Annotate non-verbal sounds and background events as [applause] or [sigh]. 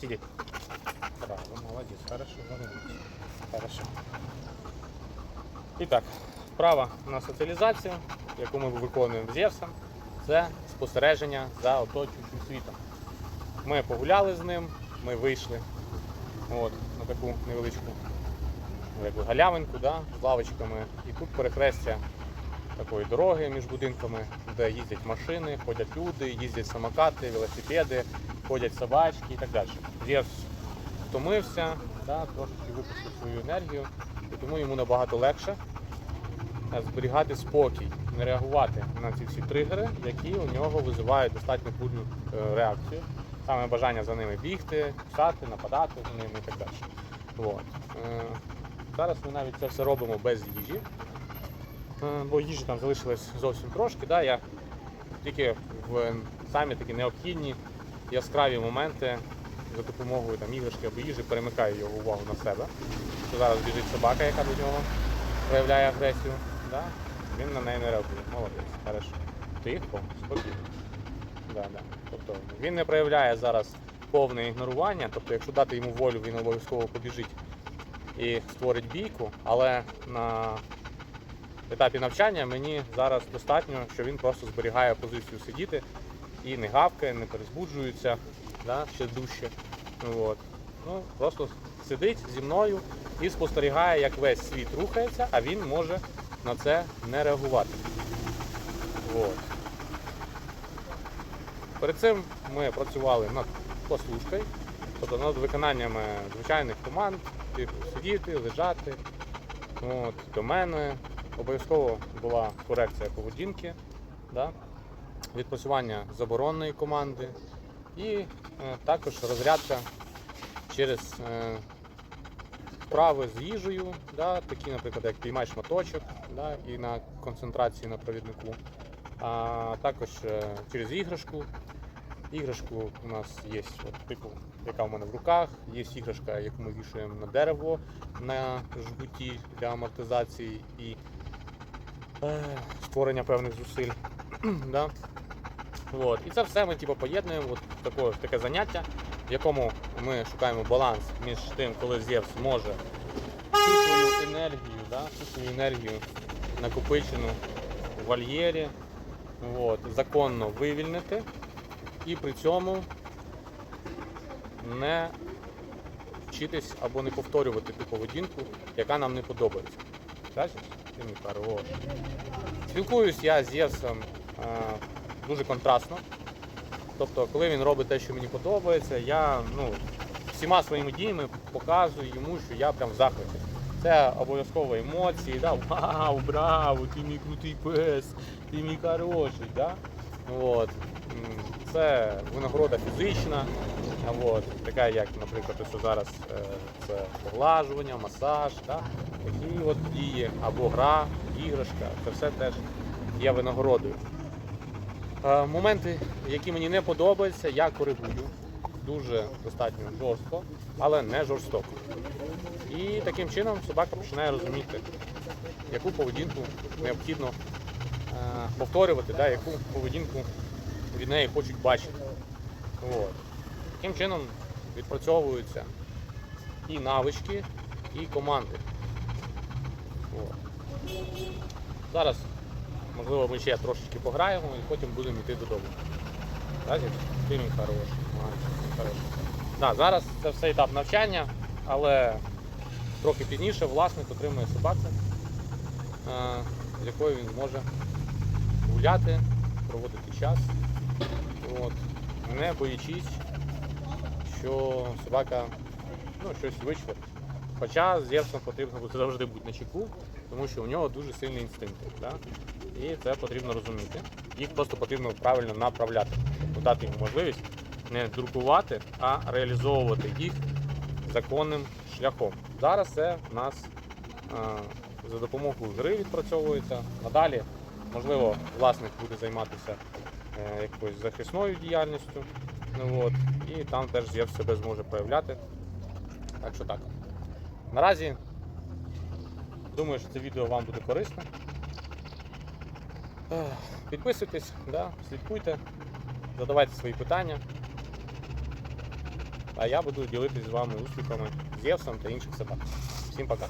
Сидеть. Браво, молодец, хорошо. Хорошо. І вправа на соціалізацію, яку ми виконуємо з Зевсом, це спостереження за оточуючим світом. Ми погуляли з ним, ми вийшли от, на таку невеличку галявинку да, з лавочками. І тут перехрестя такої дороги між будинками, де їздять машини, ходять люди, їздять самокати, велосипеди, ходять собачки і так далі. Зевс втомився, да, трошки випустив свою енергію, і тому йому набагато легше е, зберігати спокій, не реагувати на ці всі тригери, які у нього визивають достатньо бурну е, реакцію. Саме бажання за ними бігти, кусати, нападати за ними і так далі. От. Е, Зараз ми навіть це все робимо без їжі, бо їжі там залишилось зовсім трошки. Да? Я тільки в самі такі необхідні яскраві моменти за допомогою там, іграшки або їжі перемикаю його увагу на себе. Що зараз біжить собака, яка до нього проявляє агресію. Да? Він на неї не реагує. Молодець, хорошо. Тихо, спокійно. Да, да. Тобто він не проявляє зараз повне ігнорування, тобто, якщо дати йому волю, він обов'язково побіжить і створить бійку, але на етапі навчання мені зараз достатньо, що він просто зберігає позицію сидіти і не гавкає, не перезбуджується да, ще дужче. От. Ну, просто сидить зі мною і спостерігає, як весь світ рухається, а він може на це не реагувати. От. Перед цим ми працювали над послушкою, тобто над виконанням е, звичайних команд, типу сидіти, лежати. От, до мене обов'язково була корекція поведінки, да? відпрацювання заборонної команди і е, також розрядка через е, вправи з їжею, да? такі, наприклад, як піймай шматочок да? і на концентрації на провіднику, а також е, через іграшку. Іграшку у нас є, от, типу, яка в мене в руках, є іграшка, яку ми вішаємо на дерево на жгуті для амортизації і створення певних зусиль. [clears throat] да? От. І це все ми типу, поєднуємо от в таке, заняття, в якому ми шукаємо баланс між тим, коли Зевс може свою енергію, да? свою енергію накопичену в вольєрі, от, законно вивільнити і при цьому не вчитись або не повторювати ту поведінку, яка нам не подобається. Бачиш? Мій хорош. Спілкуюсь я з Євсом е, дуже контрастно. Тобто, коли він робить те, що мені подобається, я ну, всіма своїми діями показую йому, що я прям в захваті. Це обов'язково емоції, да? вау, браво, ти мій крутий пес, ти мій хороший. Да? От. Це винагорода фізична, от, така як, наприклад, ось зараз е, це поглажування, масаж, да? такі от дії, або гра, іграшка, це все теж є винагородою. Е, Моменти, які мені не подобаються, я коригую дуже достатньо жорстко, але не жорстоко. І таким чином собака починає розуміти, яку поведінку необхідно е, повторювати, да, яку поведінку від неї хочуть бачити. От. Таким чином відпрацьовуються і навички, і команди. От. Зараз, можливо, ми ще трошечки пограємо і потім будемо йти додому. Так, Зін? ти мій хороший. хороший. Да, зараз це все етап навчання, але трохи пізніше власник отримує собаку, е, з якою він зможе гуляти, проводити час. От. Не боячись, що собака ну, щось вичворить. Хоча з Зевсом потрібно буде завжди бути на чеку, тому що у нього дуже сильні інстинкти. Да? І це потрібно розуміти. Їх просто потрібно правильно направляти, тобто дати їм можливість не друкувати, а реалізовувати їх законним шляхом. Зараз це в нас е, за допомогою гри відпрацьовується. Надалі, можливо, власник буде займатися е, якоюсь захисною діяльністю. Ну, от, і там теж Зевс себе зможе проявляти. Так що так. Наразі думаю, що це відео вам буде корисне. Підписуйтесь, да, слідкуйте, задавайте свої питання. а я буду ділитися з вами успіхами з Євсом та інших собак. Всім пока.